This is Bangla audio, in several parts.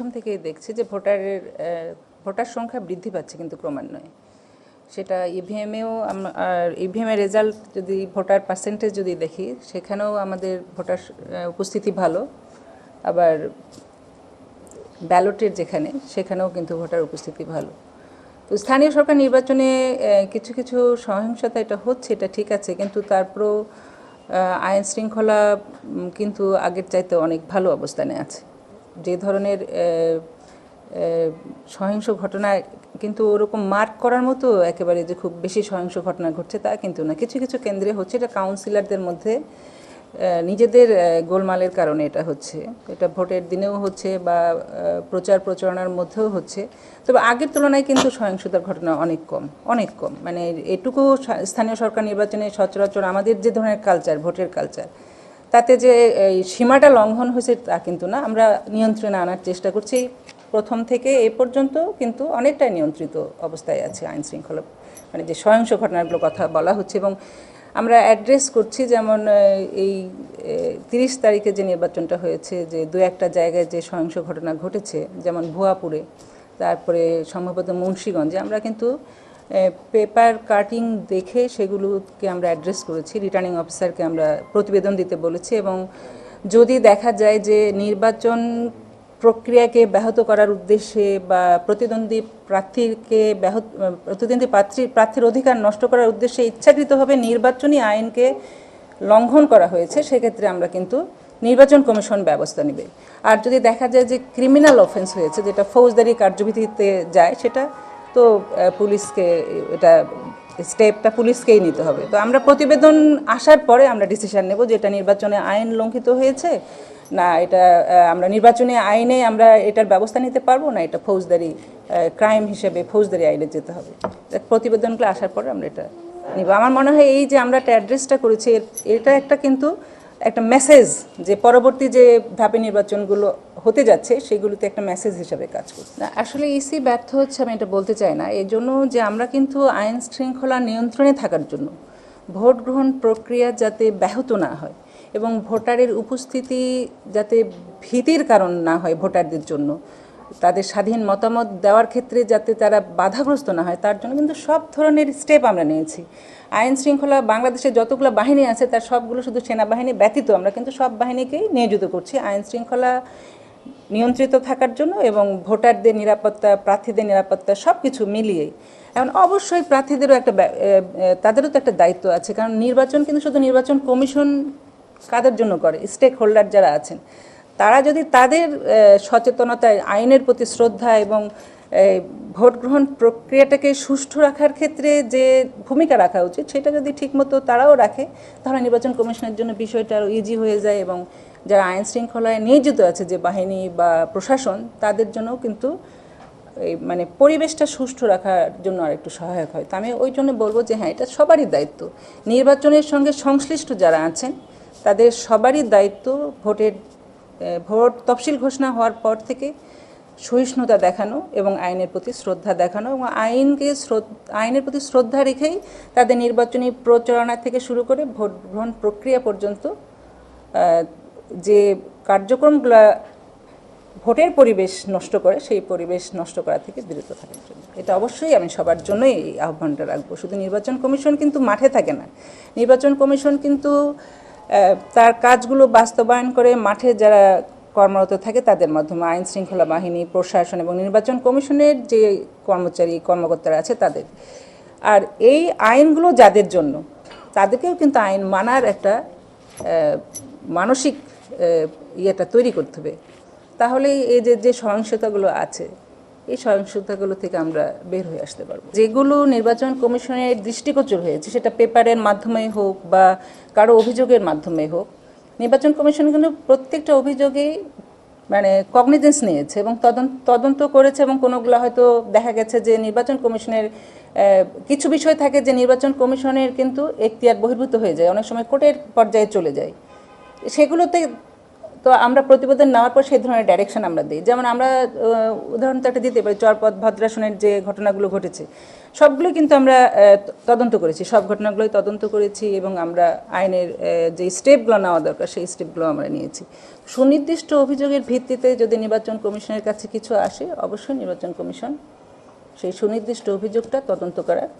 প্রথম থেকেই দেখছি যে ভোটারের ভোটার সংখ্যা বৃদ্ধি পাচ্ছে কিন্তু ক্রমান্বয়ে। সেটা E ইভিএমেও আর ইভিএমের রেজাল্ট যদি, ভোটার পার্সেন্টেজ যদি দেখি, সেখানেও আমাদের ভোটার উপস্থিতি ভালো। আবার ব্যালটের যেখানে, সেখানেও কিন্তু ভোটার উপস্থিতি ভালো। তো স্থানীয় সরকার নির্বাচনে কিছু কিছু সহিংসতা এটা হচ্ছে, এটা ঠিক আছে, কিন্তু তারপরেও আইন শৃঙ্খলা কিন্তু আগের চাইতে অনেক ভালো অবস্থানে আছে। যে ধরনের সহিংস ঘটনা কিন্তু ওরকম মার্ক করার মতো একেবারে যে খুব বেশি সহিংস ঘটনা ঘটছে তা কিন্তু না। কিছু কিছু কেন্দ্রে হচ্ছে এটা কাউন্সিলরদের মধ্যে নিজেদের গোলমালের কারণে এটা হচ্ছে। এটা ভোটের দিনেও হচ্ছে বা প্রচার প্রচারণার মধ্যেও হচ্ছে। তবে আগের তুলনায় কিন্তু সহিংসতার ঘটনা অনেক কম অনেক কম। মানে এটুকু স্থানীয় সরকার নির্বাচনে সচরাচর আমাদের যে ধরনের কালচার ভোটের কালচার তাতে যে এই সীমাটা লঙ্ঘন হয়েছে তা কিন্তু না। আমরা নিয়ন্ত্রণে আনার চেষ্টা করছি। প্রথম থেকে এ পর্যন্ত কিন্তু অনেকটাই নিয়ন্ত্রিত অবস্থায় আছে আইন শৃঙ্খলা মানে যে সহিংস ঘটনাগুলো কথা বলা হচ্ছে এবং আমরা অ্যাড্রেস করছি যেমন এই তিরিশ তারিখে যে নির্বাচনটা হয়েছে, যে দু একটা জায়গায় যে সহিংস ঘটনা ঘটেছে, যেমন ভুয়াপুরে, তারপরে সম্ভবত মুন্সীগঞ্জে, আমরা কিন্তু পেপার কাটিং দেখে সেগুলোকে আমরা অ্যাড্রেস করেছি রিটার্নিং অফিসারকে আমরা প্রতিবেদন দিতে বলেছি এবং যদি দেখা যায় যে নির্বাচন প্রক্রিয়াকে ব্যাহত করার উদ্দেশ্যে বা প্রতিদ্বন্দ্বী প্রার্থীকে ব্যাহত প্রতিদ্বন্দ্বী প্রার্থী, প্রার্থীর অধিকার নষ্ট করার উদ্দেশ্যে ইচ্ছাকৃতভাবে নির্বাচনী আইনকে লঙ্ঘন করা হয়েছে, সেক্ষেত্রে আমরা কিন্তু নির্বাচন কমিশন ব্যবস্থা নেবে। আর যদি দেখা যায় যে ক্রিমিনাল অফেন্স হয়েছে, যেটা ফৌজদারি কার্যবিধিতে যায়, সেটা তো পুলিশকে, এটা, স্টেপটা পুলিশকেই নিতে হবে। তো আমরা প্রতিবেদন আসার পরে আমরা ডিসিশন নেব যে এটা নির্বাচনে আইন লঙ্ঘিত হয়েছে, না এটা আমরা নির্বাচনী আইনে আমরা এটার ব্যবস্থা নিতে পারব, না এটা ফৌজদারি ক্রাইম হিসেবে ফৌজদারি আইনে যেতে হবে। প্রতিবেদনগুলো আসার পরে আমরা এটা নিব। আমার মনে হয় এই যে আমরা একটা অ্যাড্রেসটা করেছি এটা একটা কিন্তু একটা মেসেজ যে পরবর্তী যে ধাপে নির্বাচনগুলো হতে যাচ্ছে, সেগুলোতে একটা মেসেজ হিসাবে কাজ করছে। না, আসলে ইসি ব্যর্থ হচ্ছে, আমি এটা বলতে চাই না। এই জন্য যে আমরা কিন্তু আইন শৃঙ্খলা নিয়ন্ত্রণে থাকার জন্য ভোট গ্রহণ প্রক্রিয়া যাতে ব্যাহত না হয় এবং ভোটারের উপস্থিতি যাতে ভীতির কারণ না হয় ভোটারদের জন্য, তাদের স্বাধীন মতামত দেওয়ার ক্ষেত্রে যাতে তারা বাধাগ্রস্ত না হয়, তার জন্য কিন্তু সব ধরনের স্টেপ আমরা নিয়েছি। আইন শৃঙ্খলা বাংলাদেশের যতগুলো বাহিনী আছে, তার সবগুলো শুধু সেনাবাহিনী ব্যতীত। আমরা কিন্তু সব বাহিনীকেই নিয়োজিত করছি আইন শৃঙ্খলা নিয়ন্ত্রিত থাকার জন্য এবং ভোটারদের নিরাপত্তা, প্রার্থীদের নিরাপত্তা সব কিছু মিলিয়েই এখন অবশ্যই প্রার্থীদেরও একটা তাদেরও তো একটা দায়িত্ব আছে, কারণ নির্বাচন কিন্তু শুধু নির্বাচন কমিশন কাদের জন্য করে? স্টেক হোল্ডার যারা আছেন, তারা যদি তাদের সচেতনতায়, আইনের প্রতি শ্রদ্ধা এবং ভোট গ্রহণ প্রক্রিয়াটাকে সুষ্ঠু রাখার ক্ষেত্রে যে ভূমিকা রাখা উচিত, সেটা যদি ঠিকমতো তারাও রাখে, তাহলে নির্বাচন কমিশনের জন্য বিষয়টা আরও ইজি হয়ে যায় এবং যারা আইন শৃঙ্খলায় নিয়োজিত আছে, যে বাহিনী বা প্রশাসন, তাদের জন্যও কিন্তু এই মানে পরিবেশটা সুষ্ঠু রাখার জন্য আর একটু সহায়ক হয়। তো আমি ওই জন্য বলব যে হ্যাঁ এটা সবারই দায়িত্ব। নির্বাচনের সঙ্গে সংশ্লিষ্ট যারা আছেন, তাদের সবারই দায়িত্ব ভোটের ভোট তফসিল ঘোষণা হওয়ার পর থেকে সহিষ্ণুতা দেখানো এবং আইনের প্রতি শ্রদ্ধা দেখানো এবং আইনকে আইনের প্রতি শ্রদ্ধা রেখেই তাদের নির্বাচনী প্রচারণা থেকে শুরু করে ভোট গ্রহণ প্রক্রিয়া পর্যন্ত যে কার্যক্রমগুলো ভোটের পরিবেশ নষ্ট করে, সেই পরিবেশ নষ্ট করা থেকে বিরত থাকার জন্য। এটা অবশ্যই আমি সবার জন্যই এই আহ্বানটা রাখব। শুধু নির্বাচন কমিশন কিন্তু মাঠে থাকে না। নির্বাচন কমিশন কিন্তু তার কাজগুলো বাস্তবায়ন করে মাঠে যারা কর্মরত থাকে, তাদের মাধ্যমে আইন শৃঙ্খলা বাহিনী, প্রশাসন এবং নির্বাচন কমিশনের যে কর্মচারী, কর্মকর্তারা আছে তাদের। আর এই আইনগুলো যাদের জন্য, তাদেরকেও কিন্তু আইন মানার একটা মানসিক ইয়েটা তৈরি করতে হবে। তাহলেই এই যে যে সহিংসতাগুলো আছে, এই সহিংসতাগুলো থেকে আমরা বের হয়ে আসতে পারব। যেগুলো নির্বাচন কমিশনের দৃষ্টিগোচর হয়েছে, সেটা পেপারের মাধ্যমে হোক বা কারও অভিযোগের মাধ্যমে হোক নির্বাচন কমিশন কিন্তু প্রত্যেকটা অভিযোগেই মানে কগনিজেন্স নিয়েছে এবং তদন্ত তদন্ত করেছে এবং কোনোগুলো হয়তো দেখা গেছে যে নির্বাচন কমিশনের কিছু বিষয় থাকে যে নির্বাচন কমিশনের কিন্তু এখতিয়ার বহির্ভূত হয়ে যায়। অনেক সময় কোর্টের পর্যায়ে চলে যায়। সেগুলোতে তো আমরা প্রতিবেদন নেওয়ার পর সেই ধরনের ডাইরেকশন আমরা দিই। যেমন আমরা উদাহরণ তো একটা দিতে পারি চরপথ ভদ্রাসনের যে ঘটনাগুলো ঘটেছে, সবগুলো কিন্তু আমরা তদন্ত করেছি। সব ঘটনাগুলোই তদন্ত করেছি এবং আমরা আইনের যে স্টেপগুলো নেওয়া দরকার, সেই স্টেপগুলো আমরা নিয়েছি। সুনির্দিষ্ট অভিযোগের ভিত্তিতে যদি নির্বাচন কমিশনের কাছে কিছু আসে, অবশ্যই নির্বাচন কমিশন সেই সুনির্দিষ্ট অভিযোগটা তদন্ত করার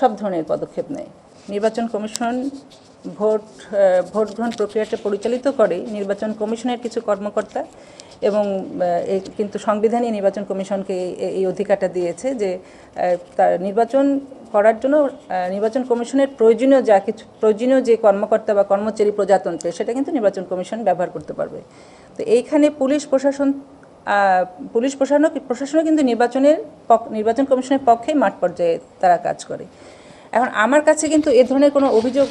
সব ধরনের পদক্ষেপ নেয়। নির্বাচন কমিশন ভোট ভোট গ্রহণ প্রক্রিয়াটা পরিচালিত করে নির্বাচন কমিশনের কিছু কর্মকর্তা এবং কিন্তু সংবিধানই নির্বাচন কমিশনকে এই- অধিকারটা দিয়েছে যে তার নির্বাচন করার জন্য নির্বাচন কমিশনের প্রয়োজনীয় যা কিছু, প্রয়োজনীয় যে কর্মকর্তা বা কর্মচারী প্রজাতন্ত্রে সেটা কিন্তু নির্বাচন কমিশন ব্যবহার করতে পারবে। তো এইখানে পুলিশ, প্রশাসন পুলিশ প্রশাসন প্রশাসনও কিন্তু নির্বাচনের নির্বাচন কমিশনের পক্ষে মাঠ পর্যায়ে তারা কাজ করে। এখন আমার কাছে কিন্তু এ ধরনের কোনো অভিযোগ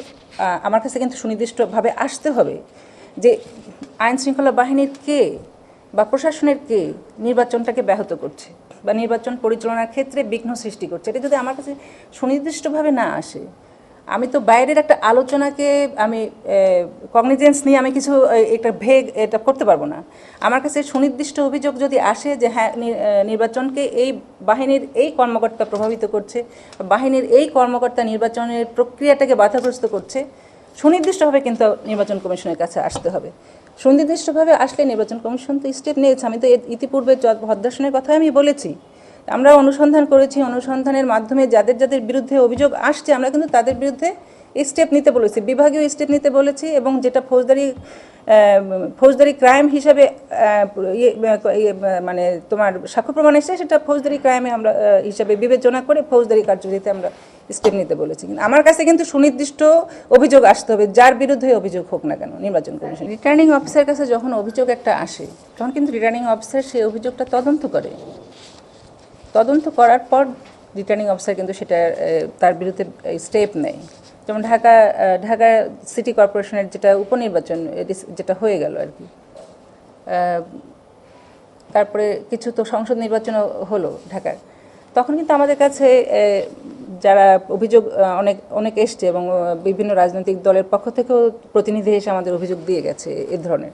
আমার কাছে কিন্তু সুনির্দিষ্টভাবে আসতে হবে যে আইন শৃঙ্খলা বাহিনীর কে বা প্রশাসনের কে নির্বাচনটাকে ব্যাহত করছে বা নির্বাচন পরিচালনার ক্ষেত্রে বিঘ্ন সৃষ্টি করছে। এটা যদি আমার কাছে সুনির্দিষ্টভাবে না আসে আমি তো বাইরের একটা আলোচনাকে আমি কগনিজেন্স নিয়ে আমি কিছু একটা ভেগ, এটা করতে পারব না। আমার কাছে সুনির্দিষ্ট অভিযোগ যদি আসে যে হ্যাঁ নির্বাচনকে এই বাহিনীর এই কর্মকর্তা প্রভাবিত করছে, বাহিনীর এই কর্মকর্তা নির্বাচনের প্রক্রিয়াটাকে বাধাগ্রস্ত করছে, সুনির্দিষ্টভাবে কিন্তু নির্বাচন কমিশনের কাছে আসতে হবে। সুনির্দিষ্টভাবে আসলে নির্বাচন কমিশন তো স্টেপ নিয়েছে। আমি তো ইতিপূর্বে ভদ্রাসনের কথা আমি বলেছি আমরা অনুসন্ধান করেছি অনুসন্ধানের মাধ্যমে যাদের যাদের বিরুদ্ধে অভিযোগ আসছে আমরা কিন্তু তাদের বিরুদ্ধে স্টেপ নিতে বলেছি। বিভাগীয় স্টেপ নিতে বলেছি এবং যেটা ফৌজদারি ফৌজদারি ক্রাইম হিসাবে ইয়ে, ইয়ে, মানে তোমার সাক্ষ্য প্রমাণ এসেছে সেটা ফৌজদারি ক্রাইমে আমরা হিসাবে বিবেচনা করে ফৌজদারি কার্যবিধিতে আমরা স্টেপ নিতে বলেছি। কিন্তু আমার কাছে কিন্তু সুনির্দিষ্ট অভিযোগ আসতে হবে যার বিরুদ্ধে অভিযোগ হোক না কেন নির্বাচন কমিশন। রিটার্নিং অফিসার কাছে যখন অভিযোগ একটা আসে তখন কিন্তু রিটার্নিং অফিসার সেই অভিযোগটা তদন্ত করে। তদন্ত করার পর রিটার্নিং অফিসার কিন্তু সেটা তার বিরুদ্ধে স্টেপ নেয়। যেমন ঢাকা ঢাকা সিটি কর্পোরেশনের যেটা উপনির্বাচন যেটা হয়ে গেল আর কি। তারপরে কিছু তো সংসদ নির্বাচনও হলো ঢাকার। তখন কিন্তু আমাদের কাছে যারা অভিযোগ অনেক অনেক এসছে এবং বিভিন্ন রাজনৈতিক দলের পক্ষ থেকেও প্রতিনিধি এসে আমাদের অভিযোগ দিয়ে গেছে এ ধরনের।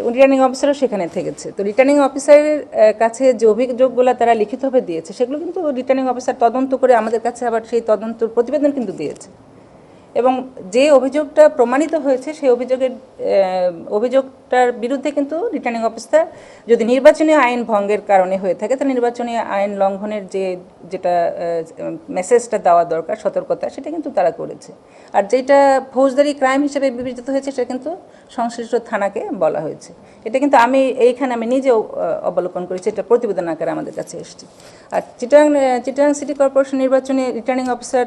এবং রিটার্নিং অফিসারও সেখানে থেকেছে। তো রিটার্নিং অফিসারের কাছে যে অভিযোগগুলো তারা লিখিতভাবে দিয়েছে, সেগুলো কিন্তু রিটার্নিং অফিসার তদন্ত করে আমাদের কাছে আবার সেই তদন্তর প্রতিবেদন কিন্তু দিয়েছে। এবং যে অভিযোগটা প্রমাণিত হয়েছে, সেই অভিযোগের অভিযোগটার বিরুদ্ধে কিন্তু রিটার্নিং অফিসার যদি নির্বাচনী আইন ভঙ্গের কারণে হয়ে থাকে, তাহলে নির্বাচনী আইন লঙ্ঘনের যে, যেটা মেসেজটা দেওয়া দরকার, সতর্কতা, সেটা কিন্তু তারা করেছে। আর যেটা ফৌজদারি ক্রাইম হিসেবে বিবেচিত হয়েছে, সেটা কিন্তু সংশ্লিষ্ট থানাকে বলা হয়েছে। এটা কিন্তু আমি, এইখানে আমি নিজেও অবলোকন করেছি এটা প্রতিবেদন আকারে আমাদের কাছে এসেছে। আর চিটাং চিটাং সিটি কর্পোরেশন নির্বাচনে রিটার্নিং অফিসার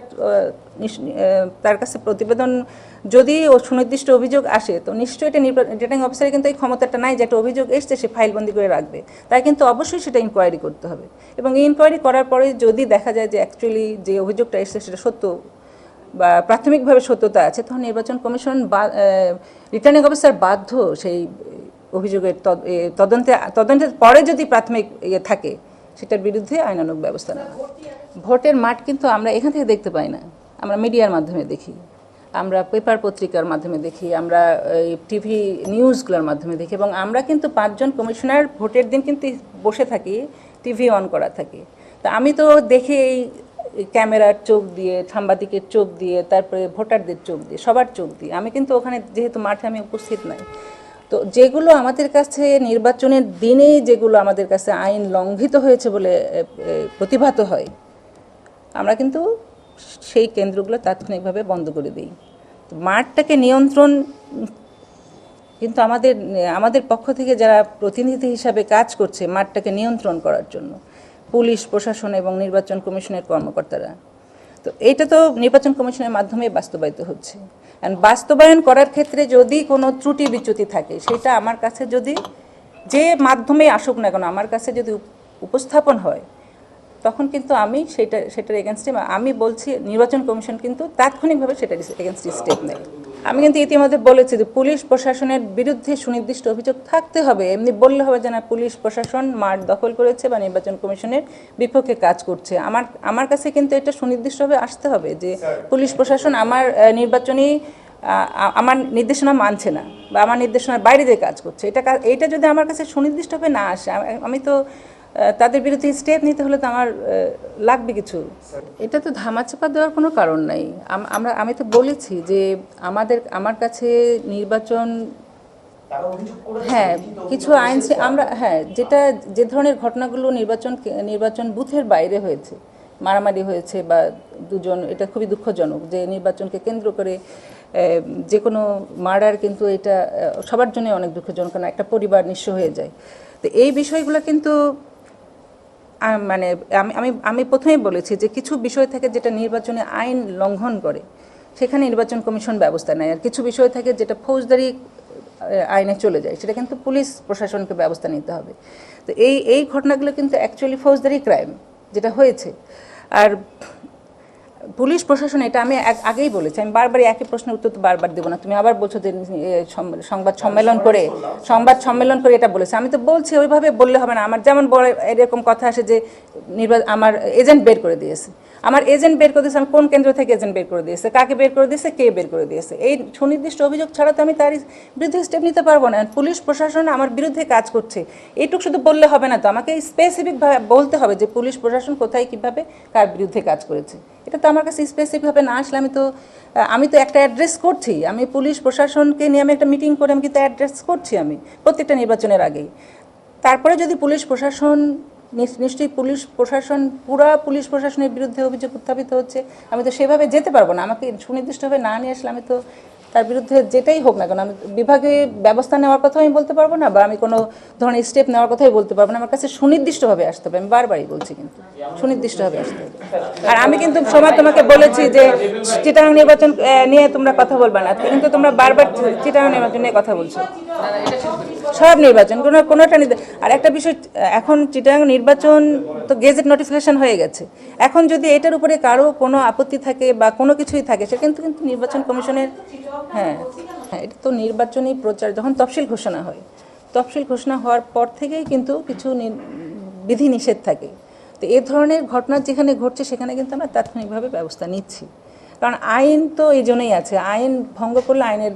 তার কাছে প্রতিবেদন যদি ও সুনির্দিষ্ট অভিযোগ আসে, তো নিশ্চয়ই এটা রিটার্নিং অফিসারের কিন্তু এই ক্ষমতাটা নাই যে একটা অভিযোগ এসছে, সে ফাইলবন্দি করে রাখবে। তাই কিন্তু অবশ্যই সেটা ইনকোয়ারি করতে হবে। এবং এই ইনকোয়ারি করার পরে যদি দেখা যায় যে অ্যাকচুয়ালি যে অভিযোগটা এসছে সেটা সত্য বা প্রাথমিকভাবে সত্যতা আছে, তখন নির্বাচন কমিশন বা রিটার্নিং অফিসার বাধ্য সেই অভিযোগের তদ- তদন্তে তদন্তের পরে যদি প্রাথমিক ইয়ে থাকে, সেটার বিরুদ্ধে আইনানুগ ব্যবস্থা নেওয়া। ভোটের মাঠ কিন্তু আমরা এখান থেকে দেখতে পাই না। আমরা মিডিয়ার মাধ্যমে দেখি। আমরা পেপার পত্রিকার মাধ্যমে দেখি, আমরা টিভি নিউজগুলোর মাধ্যমে দেখি এবং আমরা কিন্তু পাঁচজন কমিশনার ভোটের দিন কিন্তু বসে থাকি, টিভি অন করা থাকে। তা আমি তো দেখে এই ক্যামেরার চোখ দিয়ে, সাংবাদিকের চোখ দিয়ে, তারপরে ভোটারদের চোখ দিয়ে, সবার চোখ দিয়ে। আমি কিন্তু ওখানে যেহেতু মাঠে আমি উপস্থিত নাই। তো যেগুলো আমাদের কাছে নির্বাচনের দিনেই যেগুলো আমাদের কাছে আইন লঙ্ঘিত হয়েছে বলে প্রতিভাত হয়, আমরা কিন্তু সেই কেন্দ্রগুলো তাৎক্ষণিকভাবে বন্ধ করে দিই। তো মাঠটাকে নিয়ন্ত্রণ, কিন্তু আমাদের আমাদের পক্ষ থেকে যারা প্রতিনিধি হিসাবে কাজ করছে মাঠটাকে নিয়ন্ত্রণ করার জন্য, পুলিশ, প্রশাসন এবং নির্বাচন কমিশনের কর্মকর্তারা। তো এইটা তো নির্বাচন কমিশনের মাধ্যমে বাস্তবায়িত হচ্ছে। অ্যান্ড বাস্তবায়ন করার ক্ষেত্রে যদি কোনো ত্রুটি বিচ্যুতি থাকে, সেটা আমার কাছে যদি যে মাধ্যমে আসুক না কেন, আমার কাছে যদি উপস্থাপন হয় তখন কিন্তু আমি সেটা সেটার এগেনস্টে আমি বলছি নির্বাচন কমিশন কিন্তু তাৎক্ষণিকভাবে সেটার এগেনস্টে স্টেপ নেয় আমি কিন্তু ইতিমধ্যে বলেছি যে পুলিশ প্রশাসনের বিরুদ্ধে সুনির্দিষ্ট অভিযোগ থাকতে হবে। এমনি বললে হবে যে না পুলিশ প্রশাসন মাঠ দখল করেছে বা নির্বাচন কমিশনের বিপক্ষে কাজ করছে। আমার আমার কাছে কিন্তু এটা সুনির্দিষ্টভাবে আসতে হবে যে পুলিশ প্রশাসন আমার নির্বাচনী আমার নির্দেশনা মানছে না বা আমার নির্দেশনার বাইরে দিয়ে কাজ করছে। এটা এটা যদি আমার কাছে সুনির্দিষ্টভাবে না আসে আমি তো তাদের বিরুদ্ধে স্টেপ নিতে হলে তো আমার লাগবে কিছু। এটা তো ধামাচাপা দেওয়ার কোনো কারণ নাই। আম- আমরা, আমি তো বলেছি যে আমাদের, আমার কাছে নির্বাচন হ্যাঁ কিছু আইন আমরা হ্যাঁ যেটা, যে ধরনের ঘটনাগুলো নির্বাচন নির্বাচন বুথের বাইরে হয়েছে, মারামারি হয়েছে বা দুজন, এটা খুবই দুঃখজনক যে নির্বাচনকে কেন্দ্র করে যে কোনো মার্ডার কিন্তু এটা সবার জন্য অনেক দুঃখজনক, কারণ একটা পরিবার নিঃস্ব হয়ে যায়। তো এই বিষয়গুলো কিন্তু মানে আমি আমি আমি প্রথমেই বলেছি যে কিছু বিষয় থাকে যেটা নির্বাচনে আইন লঙ্ঘন করে, সেখানে নির্বাচন কমিশন ব্যবস্থা নেয়। আর কিছু বিষয় থাকে যেটা ফৌজদারি আইনে চলে যায়, সেটা কিন্তু পুলিশ প্রশাসনকে ব্যবস্থা নিতে হবে। তো এই এই ঘটনাগুলো কিন্তু অ্যাকচুয়ালি ফৌজদারি ক্রাইম যেটা হয়েছে। আর পুলিশ প্রশাসন, এটা আমি আগেই বলেছি, আমি বারবার একই প্রশ্নের উত্তর তো বারবার দেবো না। তুমি আবার বলছো যে সংবাদ সম্মেলন করে, সংবাদ সম্মেলন করে এটা বলেছে। আমি তো বলছি, ওইভাবে বললে হবে না। আমার যেমন এরকম কথা আসে যে নির্বাচন আমার এজেন্ট বের করে দিয়েছে। আমার এজেন্ট বের করে দিয়েছে, আমি কোন কেন্দ্র থেকে এজেন্ট বের করে দিয়েছে, কাকে বের করে দিয়েছে, কে বের করে দিয়েছে। এই সুনির্দিষ্ট অভিযোগ ছাড়া তো আমি তার বিরুদ্ধে স্টেপ নিতে পারব না। পুলিশ, প্রশাসন আমার বিরুদ্ধে কাজ করছে। এইটুকু শুধু বললে হবে না তো, আমাকে স্পেসিফিকভাবে বলতে হবে যে পুলিশ, প্রশাসন কোথায়, কীভাবে কার বিরুদ্ধে কাজ করেছে। এটা তো আমার কাছে স্পেসিফিকভাবে না আসলে আমি তো আমি তো একটা অ্যাড্রেস করছি। আমি পুলিশ, প্রশাসনকে নিয়ে আমি একটা মিটিং করে আমি কিন্তু অ্যাড্রেস করছি আমি প্রত্যেকটা নির্বাচনের আগেই। তারপরে যদি পুলিশ, প্রশাসন নিশ্চয়ই পুলিশ প্রশাসন, পুরা পুলিশ প্রশাসনের বিরুদ্ধে অভিযোগ উত্থাপিত হচ্ছে। আমি তো সেভাবে যেতে পারব না। আমাকে সুনির্দিষ্টভাবে না নিয়ে আসলে আমি তো তার বিরুদ্ধে যেটাই হোক না কেন, আমি বিভাগে ব্যবস্থা নেওয়ার কথা আমি বলতে পারব না বা আমি কোনো ধরনের স্টেপ নেওয়ার কথাই বলতে পারব না। আমার কাছে সুনির্দিষ্টভাবে আসতে হবে। আমি বারবারই বলছি কিন্তু, সুনির্দিষ্টভাবে আসতে হবে। আর আমি কিন্তু সময় তোমাকে বলেছি যে চিটাং নির্বাচন নিয়ে তোমরা কথা বলবে না। কিন্তু তোমরা বারবার চিটাং নির্বাচন নিয়ে কথা বলছো। সব নির্বাচন, কোনো, কোনোটা নিতে আর একটা বিষয়, এখন চিটাগাং নির্বাচন তো গেজেট নোটিফিকেশন হয়ে গেছে। এখন যদি এটার উপরে কারও কোনো আপত্তি থাকে বা কোনো কিছুই থাকে, সে কিন্তু কিন্তু নির্বাচন কমিশনের হ্যাঁ হ্যাঁ এটা তো নির্বাচনী প্রচার, যখন তফসিল ঘোষণা হয়। তফসিল ঘোষণা হওয়ার পর থেকেই কিন্তু কিছু বিধি নিষেধ থাকে। তো এ ধরনের ঘটনা যেখানে ঘটছে, সেখানে কিন্তু আমরা তাৎক্ষণিকভাবে ব্যবস্থা নিচ্ছি। কারণ আইন তো এই জন্যই আছে, আইন ভঙ্গ করলে আইনের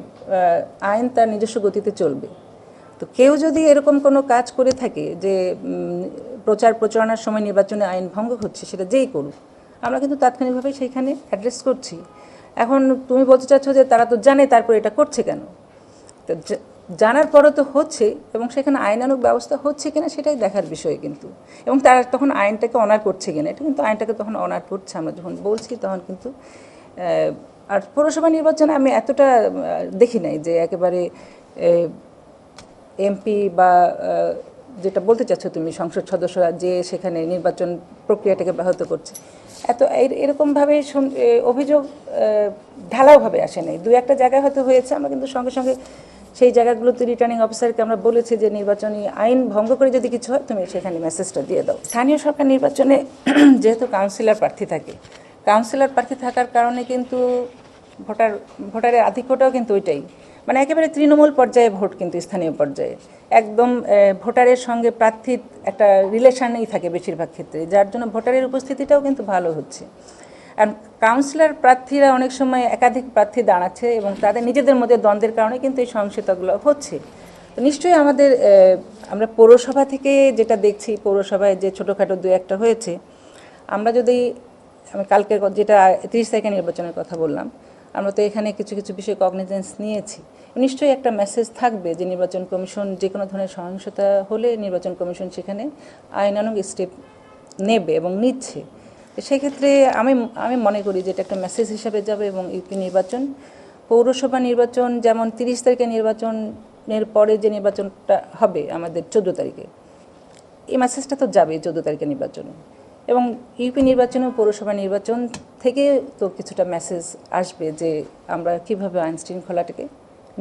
আইন তার নিজস্ব গতিতে চলবে। তো কেউ যদি এরকম কোনো কাজ করে থাকে যে প্রচার প্রচারণার সময় নির্বাচনে আইন ভঙ্গ হচ্ছে, সেটা যেই করুক, আমরা কিন্তু তাৎক্ষণিকভাবে সেইখানে অ্যাড্রেস করছি। এখন তুমি বলতে চাচ্ছ যে তারা তো জানে তারপর এটা করছে কেন? তো জানার পরও তো হচ্ছে এবং সেখানে আইনানুগ ব্যবস্থা হচ্ছে কিনা সেটাই দেখার বিষয় কিন্তু। এবং তারা তখন আইনটাকে অনার করছে কিনা, এটা কিন্তু আইনটাকে তখন অনার করছে, আমরা যখন বলছি তখন কিন্তু আর পৌরসভা নির্বাচনে আমি এতটা দেখি নাই যে একেবারে এমপি বা যেটা বলতে চাচ্ছ তুমি, সংসদ সদস্যরা যে সেখানে নির্বাচন প্রক্রিয়াটাকে ব্যাহত করছে। এত এর- এরকমভাবে অভিযোগ ঢালাওভাবে আসে নাই। দু একটা জায়গায় হয়তো হয়েছে, আমরা কিন্তু সঙ্গে সঙ্গে সেই জায়গাগুলোতে রিটার্নিং অফিসারকে আমরা বলেছি যে নির্বাচনী আইন ভঙ্গ করে যদি কিছু হয়, তুমি সেখানে মেসেজটা দিয়ে দাও। স্থানীয় সরকার নির্বাচনে যেহেতু কাউন্সিলর প্রার্থী থাকে কাউন্সিলর প্রার্থী থাকার কারণে কিন্তু ভোটার, ভোটারের আধিক্যটাও কিন্তু ওইটাই। মানে একেবারে তৃণমূল পর্যায়ে ভোট কিন্তু স্থানীয় পর্যায়ে। একদম ভোটারের সঙ্গে প্রার্থীর একটা রিলেশনেই থাকে বেশিরভাগ ক্ষেত্রে, যার জন্য ভোটারের উপস্থিতিটাও কিন্তু ভালো হচ্ছে। আর কাউন্সিলর প্রার্থীরা অনেক সময় একাধিক প্রার্থী দাঁড়াচ্ছে এবং তাদের নিজেদের মধ্যে দ্বন্দ্বের কারণে কিন্তু এই সহিংসতাগুলো হচ্ছে। তো নিশ্চয়ই আমাদের আমরা পৌরসভা থেকে যেটা দেখছি, পৌরসভায় যে ছোটোখাটো দু একটা হয়েছে, আমরা যদি, আমি কালকের যেটা তিরিশ তারিখে নির্বাচনের কথা বললাম আমরা তো এখানে কিছু কিছু বিষয়ে কগনিজেন্স নিয়েছি। নিশ্চয়ই একটা মেসেজ থাকবে যে নির্বাচন কমিশন যে কোনো ধরনের সহিংসতা হলে নির্বাচন কমিশন সেখানে আইনানুগ স্টেপ নেবে এবং নিচ্ছে। সেক্ষেত্রে আমি আমি মনে করি যে এটা একটা মেসেজ হিসাবে যাবে এবং ইউপি নির্বাচন, পৌরসভা নির্বাচন, যেমন তিরিশ তারিখে নির্বাচনের পরে যে নির্বাচনটা হবে আমাদের চোদ্দ তারিখে, এই মেসেজটা তো যাবে চোদ্দ তারিখে নির্বাচনে। এবং ইউপি নির্বাচন ও পৌরসভা নির্বাচন থেকে তো কিছুটা মেসেজ আসবে যে আমরা কীভাবে আইন শৃঙ্খলাটাকে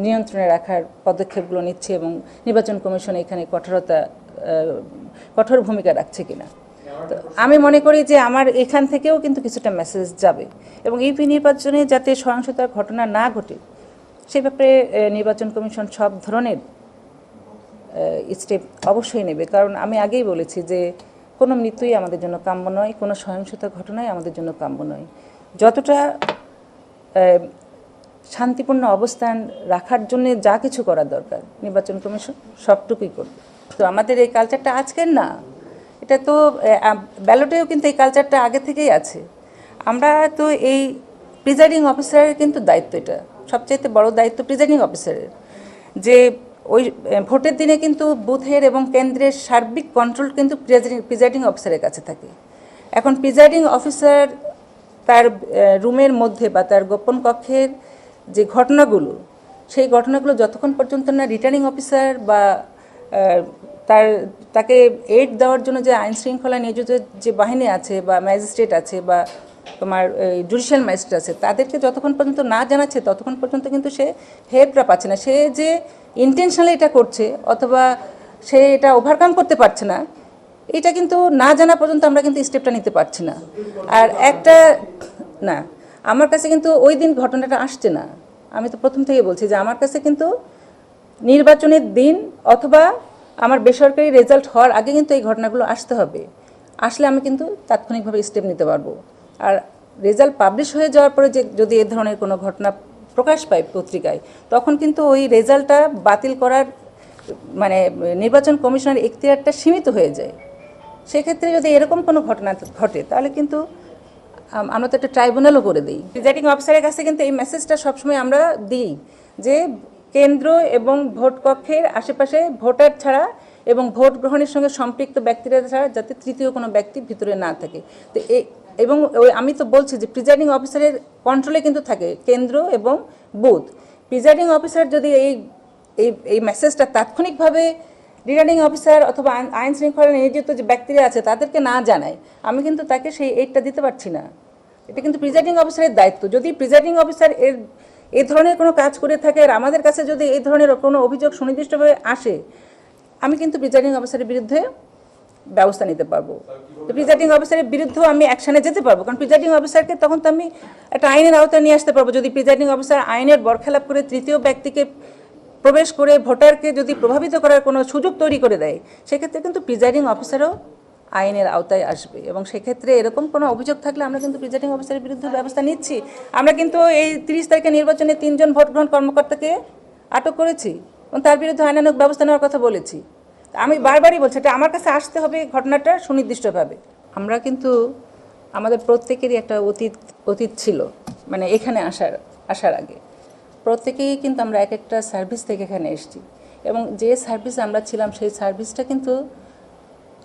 নিয়ন্ত্রণে রাখার পদক্ষেপগুলো নিচ্ছে এবং নির্বাচন কমিশন এখানে কঠোরতা কঠোর ভূমিকা রাখছে কিনা। তো আমি মনে করি যে আমার এখান থেকেও কিন্তু কিছুটা মেসেজ যাবে এবং ইউপি নির্বাচনে যাতে সহিংসতার ঘটনা না ঘটে, সে ব্যাপারে নির্বাচন কমিশন সব ধরনের স্টেপ অবশ্যই নেবে। কারণ আমি আগেই বলেছি যে কোনো মৃত্যুই আমাদের জন্য কাম্য নয়, কোনো সহিংসতা ঘটনাই আমাদের জন্য কাম্য নয়। যতটা শান্তিপূর্ণ অবস্থান রাখার জন্য যা কিছু করা দরকার, নির্বাচন কমিশন সবটুকুই করবে। তো আমাদের এই কালচারটা আজকের না, এটা তো ব্যালটেও কিন্তু এই কালচারটা আগে থেকেই আছে। আমরা তো এই প্রিজাইডিং অফিসারের কিন্তু দায়িত্ব এটা সবচেয়ে বড় দায়িত্ব প্রিজাইডিং অফিসারের যে ওই ভোটের দিনে কিন্তু বুথের এবং কেন্দ্রের সার্বিক কন্ট্রোল কিন্তু প্রিজাইডিং অফিসারের কাছে থাকে। এখন প্রিজাইডিং অফিসার তার রুমের মধ্যে বা তার গোপন কক্ষের যে ঘটনাগুলো, সেই ঘটনাগুলো যতক্ষণ পর্যন্ত না রিটার্নিং অফিসার বা তার, তাকে এড দেওয়ার জন্য যে আইন শৃঙ্খলা নিয়োজিত যে বাহিনী আছে বা ম্যাজিস্ট্রেট আছে বা তোমার জুডিশিয়াল ম্যাজিস্ট্রেট আছে, তাদেরকে যতক্ষণ পর্যন্ত না জানাচ্ছে ততক্ষণ পর্যন্ত কিন্তু সে হেল্পটা পাচ্ছে না। সে যে ইন্টেনশনালি এটা করছে, অথবা সে এটা ওভারকাম করতে পারছে না, এটা কিন্তু না জানা পর্যন্ত আমরা কিন্তু স্টেপটা নিতে পারছি না। আর একটা, না, আমার কাছে কিন্তু ওই দিন ঘটনাটা আসছে না। আমি তো প্রথম থেকে বলছি যে আমার কাছে কিন্তু নির্বাচনের দিন অথবা আমার বেসরকারি রেজাল্ট হওয়ার আগে কিন্তু এই ঘটনাগুলো আসতে হবে। আসলে আমি কিন্তু তাৎক্ষণিকভাবে স্টেপ নিতে পারব। আর রেজাল্ট পাবলিশ হয়ে যাওয়ার পরে যে, যদি এ ধরনের কোনো ঘটনা প্রকাশ পায় পত্রিকায়। তখন কিন্তু ওই রেজাল্টটা বাতিল করার মানে নির্বাচন কমিশনের এখতিয়ারটা সীমিত হয়ে যায়। সেক্ষেত্রে যদি এরকম কোনো ঘটনা ঘটে, তাহলে কিন্তু আমরা তো একটা ট্রাইব্যুনালও করে দিই। প্রিজাইডিং অফিসারের কাছে কিন্তু এই মেসেজটা সবসময় আমরা দিই যে কেন্দ্র এবং ভোট কক্ষের আশেপাশে ভোটার ছাড়া এবং ভোট গ্রহণের সঙ্গে সম্পৃক্ত ব্যক্তিরা ছাড়া যাতে তৃতীয় কোনো ব্যক্তি ভিতরে না থাকে। তো এই এবং আমি তো বলছি যে প্রিজাইডিং অফিসারের কন্ট্রোলে কিন্তু থাকে, কেন্দ্র এবং বুথ। প্রিজাইডিং অফিসার যদি এই এই এই মেসেজটা তাৎক্ষণিকভাবে রিটার্নিং অফিসার অথবা আইন শৃঙ্খলা নিয়োজিত যে ব্যক্তিরা আছে তাদেরকে না জানায়, আমি কিন্তু তাকে সেই এইডটা দিতে পারছি না। এটা কিন্তু প্রিজাইডিং অফিসারের দায়িত্ব। যদি প্রিজাইডিং অফিসার এর এই ধরনের কোনো কাজ করে থাকে আর আমাদের কাছে যদি এই ধরনের কোনো অভিযোগ সুনির্দিষ্টভাবে আসে, আমি কিন্তু প্রিজাইডিং অফিসারের বিরুদ্ধে ব্যবস্থা নিতে পারব। তো প্রিজাইডিং অফিসারের বিরুদ্ধেও আমি অ্যাকশনে যেতে পারব। কারণ প্রিজাইডিং অফিসারকে তখন তো আমি একটা আইনের আওতায় নিয়ে আসতে পারব। যদি প্রিজাইডিং অফিসার আইনের বরখেলাপ করে তৃতীয় ব্যক্তিকে প্রবেশ করে ভোটারকে যদি প্রভাবিত করার কোনো সুযোগ তৈরি করে দেয় সেক্ষেত্রে কিন্তু প্রিজাইডিং অফিসারও আইনের আওতায় আসবে। এবং সেক্ষেত্রে এরকম কোনো অভিযোগ থাকলে আমরা কিন্তু প্রিজাইডিং অফিসারের বিরুদ্ধে ব্যবস্থা নিচ্ছি। আমরা কিন্তু এই তিরিশ তারিখে নির্বাচনে তিনজন ভোট গ্রহণ কর্মকর্তাকে আটক করেছি এবং তার বিরুদ্ধে আইনানুক ব্যবস্থা নেওয়ার কথা বলেছি। আমি বারবারই বলছি এটা আমার কাছে আসতে হবে ঘটনাটা সুনির্দিষ্টভাবে। আমরা কিন্তু আমাদের প্রত্যেকেরই একটা অতীত অতীত ছিল মানে এখানে আসার আসার আগে। প্রত্যেকেই কিন্তু আমরা এক একটা সার্ভিস থেকে এখানে এসেছি। এবং যে সার্ভিসে আমরা ছিলাম, সেই সার্ভিসটা কিন্তু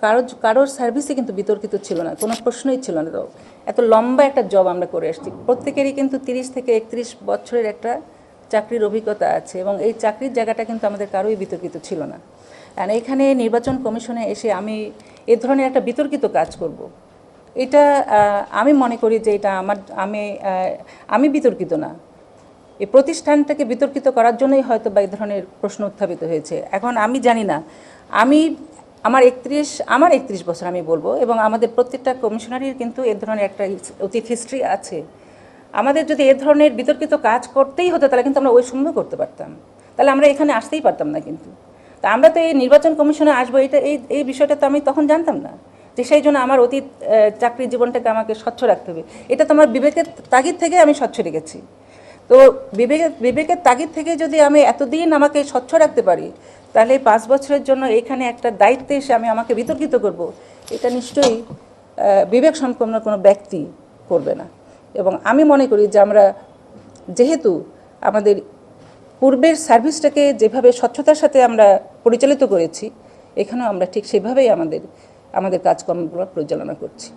কারও, কারোর সার্ভিসে কিন্তু বিতর্কিত ছিল না, কোনো প্রশ্নই ছিল না। তো এত লম্বা একটা জব আমরা করে এসেছি। প্রত্যেকেরই কিন্তু তিরিশ থেকে একত্রিশ বছরের একটা চাকরির অভিজ্ঞতা আছে এবং এই চাকরির জায়গাটা কিন্তু আমাদের কারোই বিতর্কিত ছিল না। আর এখানে নির্বাচন কমিশনে এসে আমি এ ধরনের একটা বিতর্কিত কাজ করব। এটা আমি মনে করি যে এটা আমার, আমি আমি বিতর্কিত না। এই প্রতিষ্ঠানটাকে বিতর্কিত করার জন্যই হয়তো বা এই ধরনের প্রশ্ন উত্থাপিত হয়েছে। এখন আমি জানি না। আমি, আমার একত্রিশ আমার একত্রিশ বছর আমি বলব এবং আমাদের প্রত্যেকটা কমিশনারির কিন্তু এ ধরনের একটা অতীত হিস্ট্রি আছে। আমাদের যদি এ ধরনের বিতর্কিত কাজ করতেই হতো তাহলে কিন্তু আমরা ওই সময় করতে পারতাম। তাহলে আমরা এখানে আসতেই পারতাম না কিন্তু। তা আমরা তো এই নির্বাচন কমিশনে আসব, এটা এই এই বিষয়টা তো আমি তখন জানতাম না যে সেই জন্য আমার অতীত চাকরির জীবনটাকে আমাকে স্বচ্ছ রাখতে হবে। এটা তো আমার বিবেকের তাগিদ থেকে আমি স্বচ্ছ রেখেছি। তো বিবেকের বিবেকের তাগিদ থেকে যদি আমি এতদিন আমাকে স্বচ্ছ রাখতে পারি, তাহলে পাঁচ বছরের জন্য এখানে একটা দায়িত্বে এসে আমি আমাকে বিতর্কিত করব, এটা নিশ্চয়ই বিবেক সম্পন্ন কোনো ব্যক্তি করবে না। এবং আমি মনে করি যে আমরা, যেহেতু আমাদের পূর্বের সার্ভিসটাকে যেভাবে স্বচ্ছতার সাথে আমরা পরিচালিত করেছি, এখানেও আমরা ঠিক সেভাবেই আমাদের আমাদের কাজকর্মগুলো পরিচালনা করছি।